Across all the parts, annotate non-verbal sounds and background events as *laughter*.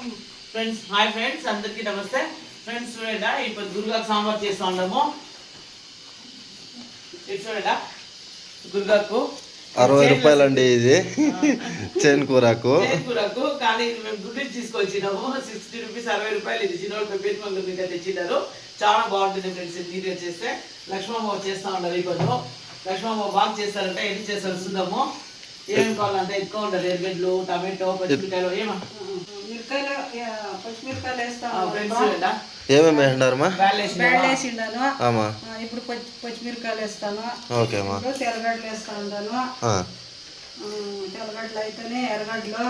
Friends hi friends అందరికీ నమస్తే. Friends చూడండి ఇప్పుడు గురుగాకు సాంబార్ చేస్తూ ఉన్నాము. ఇది చూడండి గురుగాకు. అరవై రూపాయలండి ఇది. చేను కూరకు. కూరకు కానీ మేము గుడ్డి తీసుకొచ్చినాము. సిక్స్టీ రూపీస్ అరవై రూపాయలు ఇది. చిన్న పెప్పేది మంగళ మీద తెచ్చినారు. చాలా బాగుంటుంది ఫ్రెండ్స్ నీట్గా చేస్తే. లక్ష్మమ్మ చేస్తూ ఈ పనులు. లక్ష్మమ్మ బాగా చేస్తారంటే. ఎన్ని చేస్తారు చూద్దాము. ఏమేమి కావాలంటే ఎక్కువ ఉండాలి ఎర్రగడ్డలు టమాటో పచ్చిమిరకాయలు ఏమా. ఏమేమి వేసినారమ్మా? ఆమా. ఇప్పుడు పచ్చి పచ్చిమిరకాయలు వేస్తాను. తెల్లగడ్డలు తెల్లగడ్డలు అయితేనే ఎర్రగడ్డలు.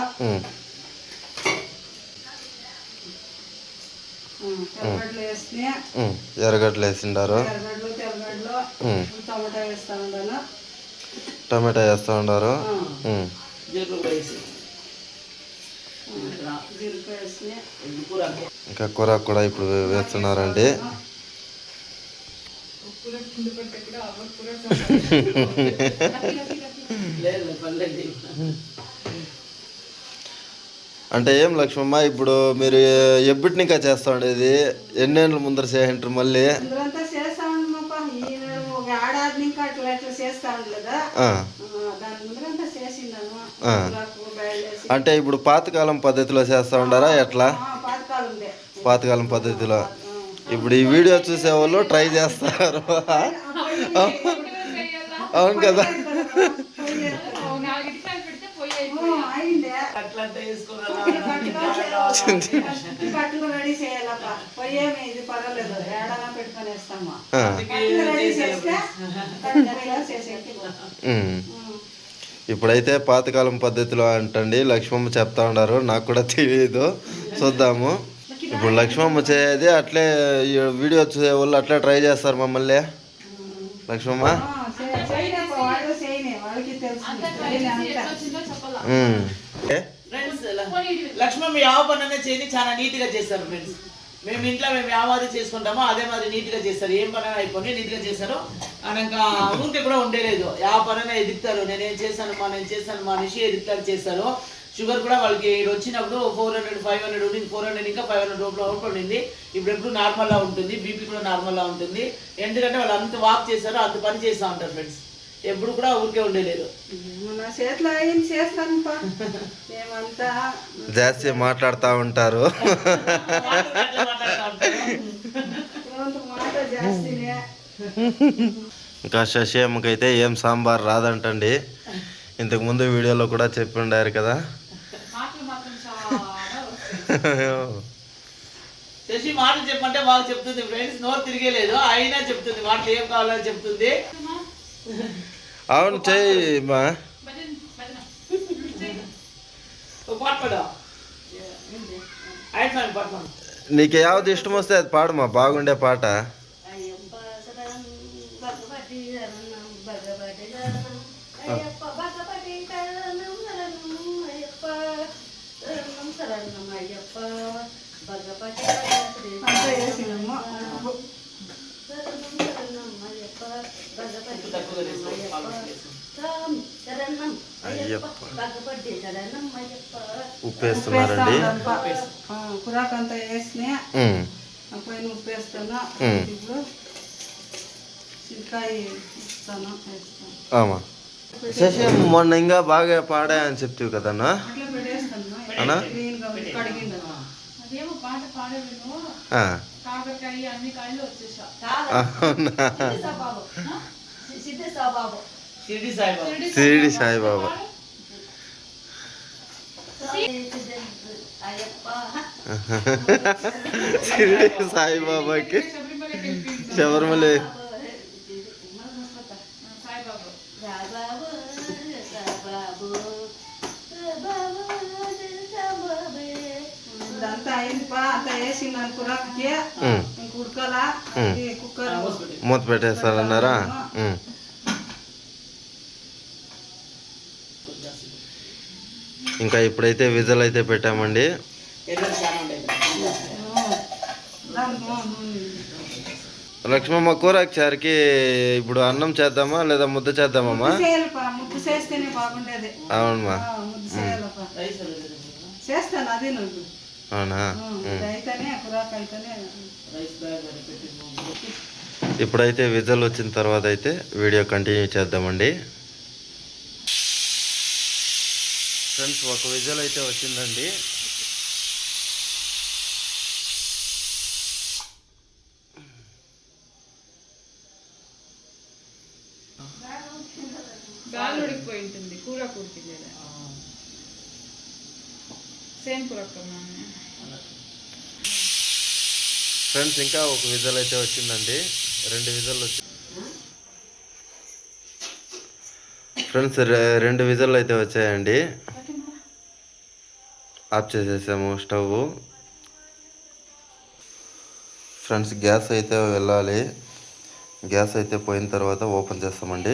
ఎర్రగడ్డలు వేసిండారు. ఎర్రగడ్డలు తెల్లగడ్డలు. టమాటా టమాటా వేస్తూ కూర అంతే. ఇంకా కూరకు కూడా ఇప్పుడు వేస్తున్నారండి. అంటే ఏం లక్ష్మమ్మ ఇప్పుడు మీరు ఎప్పటి ఇంకా చేస్తా ఉండేది. ఎన్నేళ్ళ ముందర చేయంటారు మళ్ళీ? చేస్తా దాని ముందరంతా అంటే ఇప్పుడు పాతకాలం పద్ధతిలో చేస్తా ఉండారా ఎట్లా పాతకాలం పద్ధతిలో ఇప్పుడు ఈ వీడియో చూసే వాళ్ళు ట్రై చేస్తారు అవును కదా అయిందే అట్లా అంతా వేసుకున్నారా? కట్లు రెడీ చేయాలప్ప పొయ్యేమి ఇది పర్వాలేదు ఏడాది పెట్టుకొని వేస్తామా ఆ, కట్లు రెడీ చేస్తే కట్లు చేసేకి ఉమ్. ఇప్పుడైతే పాతకాలం పద్ధతిలో అంటండి లక్ష్మమ్మ చెప్తా ఉన్నారు. నాకు కూడా తెలియదు. చూద్దాము. ఇప్పుడు లక్ష్మమ్మ చేయది అట్లే ఈ వీడియో చూసే వాళ్ళు అట్లే ట్రై చేస్తారు మమ్మల్ని. లక్ష్మమ్మ. ఏ? ఫ్రెండ్స్ లక్ష్మణ్ యావ పని చేయని చాలా నీట్గా చేస్తారు ఫ్రెండ్స్. మేము ఇంట్లో మేము యావాది చేసుకుంటామో అదే మాది నీట్గా చేస్తారు. ఏం పని అయిపోయి నీట్గా చేస్తారు. అనక ఊరికి కూడా ఉండేలేదు. యా పని ఎదుగుతారు. నేను ఏం చేశాను మా నేను చేశాను మా నిషి ఎదుగుతారు చేస్తారు. షుగర్ కూడా వాళ్ళకి వచ్చినప్పుడు ఫోర్ హండ్రెడ్ ఫైవ్ హండ్రెడ్ ఉండింది. ఫోర్ హండ్రెడ్ ఇంకా ఫైవ్ హండ్రెడ్ రూపాయలు అవుట్ ఉండింది. ఇప్పుడు ఎప్పుడు నార్మల్గా ఉంటుంది. బీపీ కూడా నార్మల్గా ఉంటుంది. ఎందుకంటే వాళ్ళు అంత వాక్ చేస్తారు అంత పని చేస్తూ ఉంటారు ఫ్రెండ్స్. ఎప్పుడు కూడా ఊరికే ఉండేలేదు. మన చేతిలో అయింది చేస్తానప్ప మేమంతా జాస్తి మాట్లాడుతూ ఉంటారు. ఇంకా శశిమ్మకైతే ఏం సాంబార్ రాదంటండి. ఇంతకు ముందు వీడియోలో కూడా చెప్పి ఉండారు కదా శశి మాటలు చెప్పంటే బాగా చెప్తుంది ఫ్రెండ్స్ నోరు తిరిగేలేదు. అయినా చెప్తుంది మాటలు ఏం కావాలని చెప్తుంది. అవును చెయ్యి మా. ఒక పాట పాడు ఆయన పాట పాడు నీకు యావది ఇష్టం వస్తే అది పాడమా బాగుండే పాట. అయ్యప్ప అయ్యప్ప. ఉప్పు వేస్తున్నారండి కురాకంతా వేసిన పైన వేస్తాను. ఆమా శశి మొన్న ఇంకా బాగా పాడా అని చెప్తివి కదన్నా అన్నా? క్లీన్గా కడిగిండు ఇంక ఉడకలా ఉమ్. ఈ కుక్కర్ మూత పెట్టేస్తారన్నారా ఇంకా ఇప్పుడైతే విజల్ అయితే పెట్టామండి. లక్ష్మమ్మ కూరకు చారుకి ఇప్పుడు అన్నం చేద్దామా లేదా ముద్ద చేద్దామమ్మా అవునమ్మా. అవునా? ఇప్పుడైతే విజల్ వచ్చిన తర్వాత అయితే వీడియో కంటిన్యూ చేద్దామండి. ఫ్రెండ్స్ ఒక విజల్ అయితే వచ్చిందండి. ఉడికిపోయి ఉంటుంది కూర సేమ్ ఫ్రెండ్స్ ఇంకా ఒక విజల్ అయితే వచ్చిందండి. రెండు విజల్ వచ్చి ఫ్రెండ్స్ రెండు విజల్ అయితే వచ్చాయండి. ఆఫ్ చేసేసాము స్టవ్ ఫ్రెండ్స్ గ్యాస్ అయితే వెళ్ళాలి. గ్యాస్ అయితే పోయిన తర్వాత ఓపెన్ చేస్తామండి.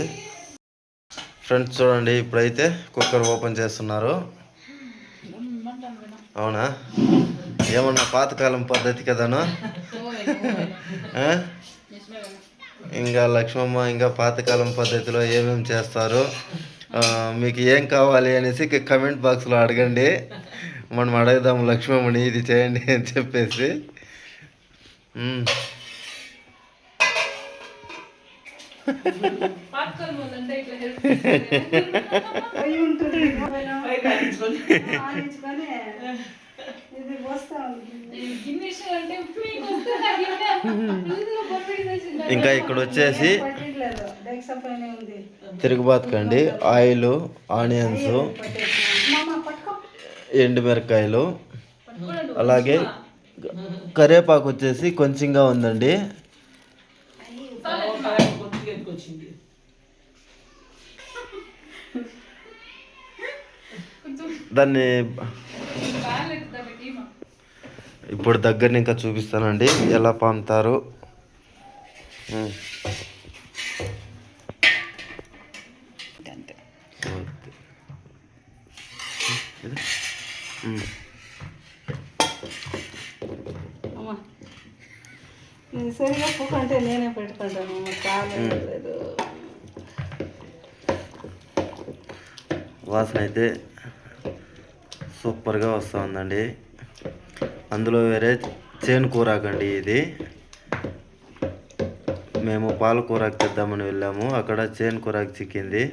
ఫ్రెండ్స్ చూడండి ఇప్పుడైతే కుక్కర్ ఓపెన్ చేస్తున్నారు. అవునా? ఏమన్నా పాతకాలం పద్ధతి కదనా? ఇంకా లక్ష్మమ్మ ఇంకా పాతకాలం పద్ధతిలో ఏమేమి చేస్తారు? మీకు ఏం కావాలి అనేసి కమెంట్ బాక్స్లో అడగండి. మనం అడుగుదాం లక్ష్మమ్మని ఇది చేయండి అని చెప్పేసి. ఇంకా ఇక్కడ వచ్చేసి పట్టట్లేదు తిరుగుబాతుకండి ఆయిల్ ఆనియన్స్. ఎండుమిరకాయలు అలాగే కరివేపాకు వచ్చేసి కొంచెంగా ఉందండి. దాన్ని ఇప్పుడు దగ్గర ఇంకా చూపిస్తానండి ఎలా పాముతారు. అమ్మ సరిగా పూకంటే నేనే పెట్టుకుంటాను కాలేదు వాసన అయితే సూపర్గా వస్తూ ఉందండి అందులో వేరే చేను కూరాకండి ఇది. మేము పాలకూరాకు తెద్దామని వెళ్ళాము. అక్కడ చేను కూరాకు చిక్కింది.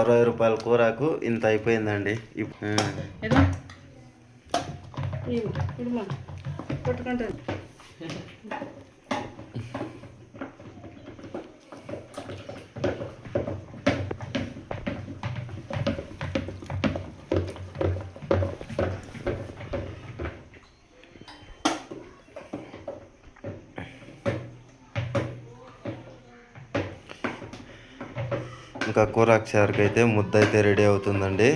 అరవై రూపాయల కూరాకు ఇంత అయిపోయిందండి. ఇడుమా పట్టుకుంటాను ఇంకా కూరాకు చారుకు అయితే ముద్ద అయితే రెడీ అవుతుందండి.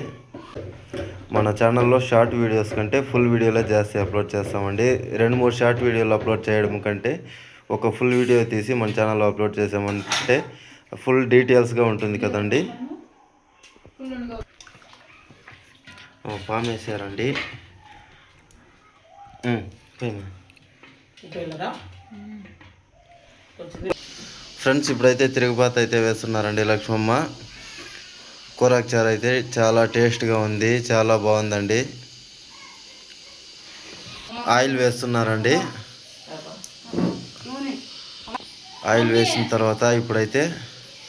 మన ఛానల్లో షార్ట్ వీడియోస్ కంటే ఫుల్ వీడియోలో జాస్తి అప్లోడ్ చేస్తామండి. రెండు మూడు షార్ట్ వీడియోలు అప్లోడ్ చేయడం కంటే ఒక ఫుల్ వీడియో తీసి మన ఛానల్లో అప్లోడ్ చేసామంటే ఫుల్ డీటెయిల్స్గా ఉంటుంది కదండి. ఇంకెళ్ళరా కొంచెం ఫ్రెండ్స్ ఇప్పుడైతే తిరుగుబాత్ అయితే వేస్తున్నారండి లక్ష్మమ్మ. కూరాకు చారు అయితే చాలా టేస్ట్గా ఉంది చాలా బాగుందండి. ఆయిల్ వేస్తున్నారండి. నూనె ఆయిల్ వేసిన తర్వాత ఇప్పుడైతే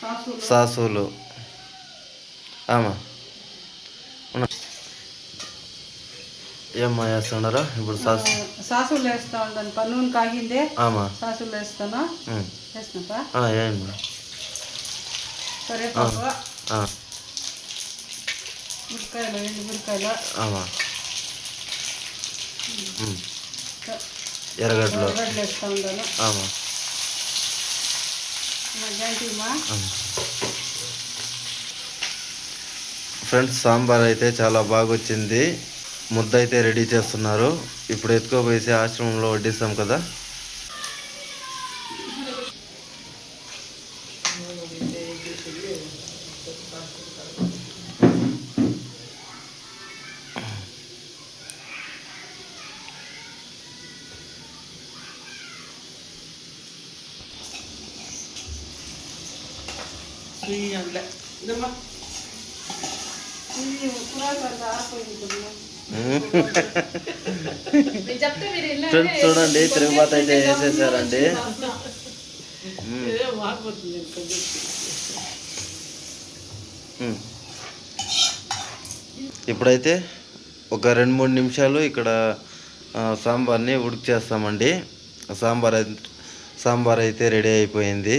సాసు సాసులు. ఆమా ఏమ్మా వేస్తున్నారా? ఇప్పుడు సాసు. సాసులు వేస్తా ఉంటాను ప- నూనె కాగిందే ఆమా సాసులు వేస్తాను? వేయండి కరివేపాకు. ఆ, మిరకాయలు ఎండు మిరకాయలు ఆమా ఉమ్. ఎర్రగడ్డలు. వేస్తా ఆమా. ఫ్రెండ్స్ సాంబార్ అయితే చాలా బాగా వచ్చింది ముద్ద అయితే రెడీ చేస్తున్నారు. ఇప్పుడు ఎత్తుకోపోయేసి ఆశ్రమంలో వడ్డిస్తాం కదా? ఫ్రెండ్స్ చూడండి తిరుగుబాటు అయితే వేసేసారండి. ఇప్పుడైతే ఒక రెండు మూడు నిమిషాలు ఇక్కడ సాంబార్ని ఉడికి చేస్తామండి. సాంబార్ అయితే సాంబార్ అయితే రెడీ అయిపోయింది.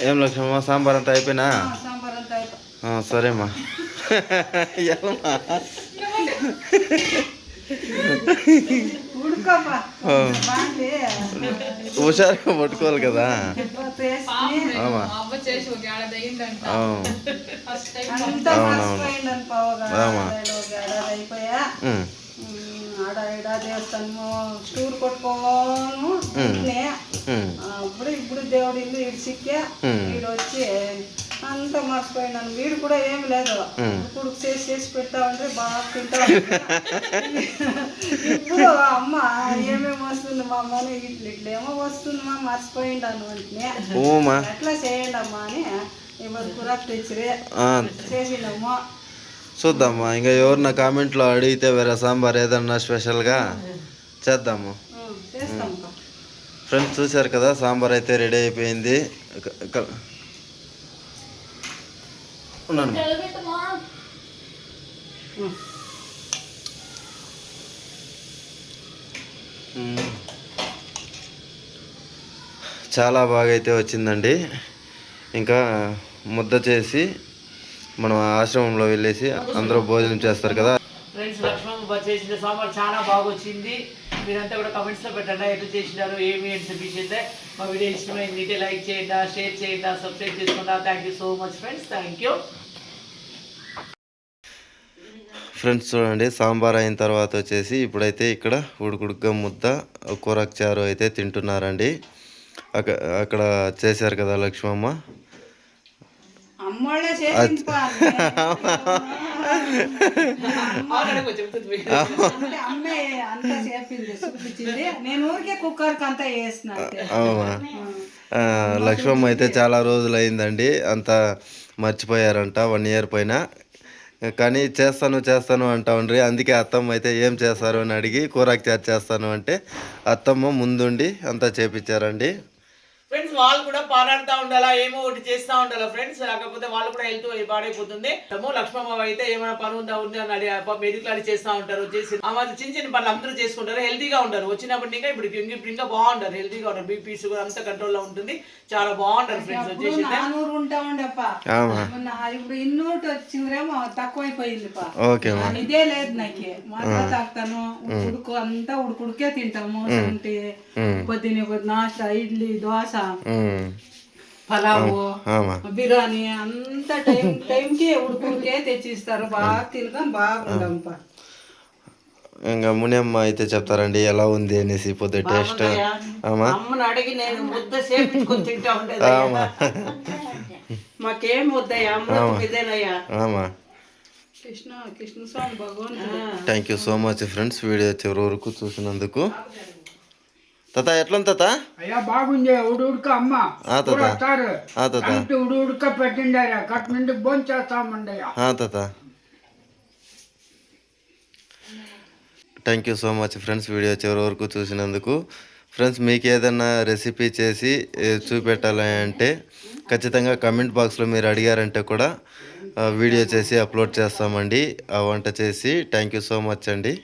ఏం లక్ష్మమ్మ? సాంబార్ అంతా అయిపోయినా? సరేమ్మా. ఎల్లమ్మా హుషారుగా పట్టుకోవాలి కదా. అవునవును. ఆడ దేవస్థానము స్టూర్ కొట్టుకోను అప్పుడు ఇప్పుడు దేవుడి ఇల్లు ఇటు సిక్కా. వీడు వచ్చి అంతా మర్చిపోయినాను వీడు కూడా ఏం లేదు. ఇప్పుడు చేసి చేసి పెడతా ఉంటే బాగా తింటా. ఇప్పుడు అమ్మ ఏమేమి వస్తుంది మా అమ్మని ఇట్లా ఇట్లా ఏమో వస్తుంది మా మర్చిపోయిండాను అంటే ఎట్లా చేయండి అమ్మా అని ఇప్పుడు కురాక్ తెచ్చిరే చేసిండమ్మా చూద్దామా ఇంకా ఎవరన్నా కామెంట్లో అడిగితే వేరే సాంబార్ ఏదన్నా స్పెషల్గా చేద్దాము. ఫ్రెండ్స్ చూశారు కదా సాంబార్ అయితే రెడీ అయిపోయింది. ఉన్నాను. చాలా బాగా అయితే వచ్చిందండి. ఇంకా ముద్ద చేసి మనం ఆశ్రమంలో వెళ్ళేసి అందరూ భోజనం చేస్తారు కదా. ఫ్రెండ్స్ లక్ష్మమ్మ చేసిన సాంబార్ చాలా బాగా వచ్చింది. మీరంతా కూడా comments లో పెట్టండి. ఎట్లా చేసినారు ఏమి అని చెప్పేసి మా వీడియో ఇష్టమైంది అయితే లైక్ చేయండి షేర్ చేయండి సబ్స్క్రైబ్ చేసుకుంటా. Thank so much friends thank friends చూడండి సాంబార్ అయిన తర్వాత వచ్చేసి ఇప్పుడైతే ఇక్కడ ఉడుకుడుగ్గా ముద్ద కూరకు చారు అయితే తింటున్నారండి. అక్క అక్కడ చేశారు కదా లక్ష్మమ్మ? అమ్మోళ్ళే చేసింది *laughs* అమ్మే అంతా చేపింది చూపించింది. నేను ఊరికే కుక్కర్కి అంతా వేసిన అంతే. అవునా? ఆ, లక్ష్మమ్మ అయితే చాలా రోజులు అయిందండి అంత మర్చిపోయారంట వన్ ఇయర్ పైన. కానీ చేస్తాను చేస్తాను అంటా ఉండ్రి అందుకే అత్తమ్మ అయితే ఏం చేస్తారు అని అడిగి కూరకు చేస్తాను అంటే అత్తమ్మ ముందుండి అంతా చేపించారండి. ఫ్రెండ్స్ వాళ్ళు కూడా పారాడుతూ ఉండాలా? ఏమో ఒకటి చేస్తూ ఉండాలా ఫ్రెండ్స్ లేకపోతే వాళ్ళు కూడా హెల్త్ పాడైపోతుంది. ఏమో లక్ష్మమ్మ అయితే ఏమైనా పని ఉందా ఉంది అని అడిగి మెడికల్ అది చేస్తూ ఉంటారు చేసి ఆ మాది చిన్న చిన్న పనులు అందరూ చేసుకుంటారు హెల్తీగా ఉంటారు. వచ్చినప్పటి ఇంకా ఇప్పుడు ఇంక- ఇప్పుడు ఇంకా బాగుంటారు హెల్తీగా ఉంటారు. బీపీ షుగర్ అంతా కంట్రోల్లో ఉంటుంది. చాలా బాగుంటారు ఫ్రెండ్స్ వచ్చేసి ఇప్పుడు ఇన్నూటి వచ్చిందిరేమో తక్కువైపోయింది పా ఓకే. మా ఇదే లేదు నాకు. మాత్రం తాగుతాను ఉడుకు అంతా ఉడుకుడికే తింటాము శొంఠి పొద్దున కొద్ది నాస్తా ఇడ్లీ దోశ. పలావు బిర్యానీ అంత టైం టైంకి ఉడుకుడికే తెచ్చిస్తారు. బాగా బాగుంటాం ఇంకా మునియమ్మ అయితే చెప్తారండి ఎలా ఉంది అనేసి పొద్దు టేస్ట్. ఆమా. అడిగి నేను ముద్ద తింటా ఉండేది ఆమా. మాకేం ఇదేనయ్యా. ఆమా. కృష్ణ కృష్ణ స్వామి భగవంతుడు thank you so much friends video చివరి వరకు చూసినందుకు. తాత ఎట్లా తాత? అయ్యా బాగుంది. ఉడు ఉడక అమ్మ. ఆ తాత. వస్తారు. ఉడు ఉడక కట్ నుండి thank you so much friends video చివరి వరకు చూసినందుకు. ఫ్రెండ్స్ మీకు ఏదైనా రెసిపీ చేసి చూపెట్టాలి అంటే ఖచ్చితంగా కమెంట్ బాక్స్లో మీరు అడిగారంటే కూడా వీడియో చేసి అప్లోడ్ చేస్తామండి. ఆ వంట చేసి. థ్యాంక్ యూ సో మచ్ అండి.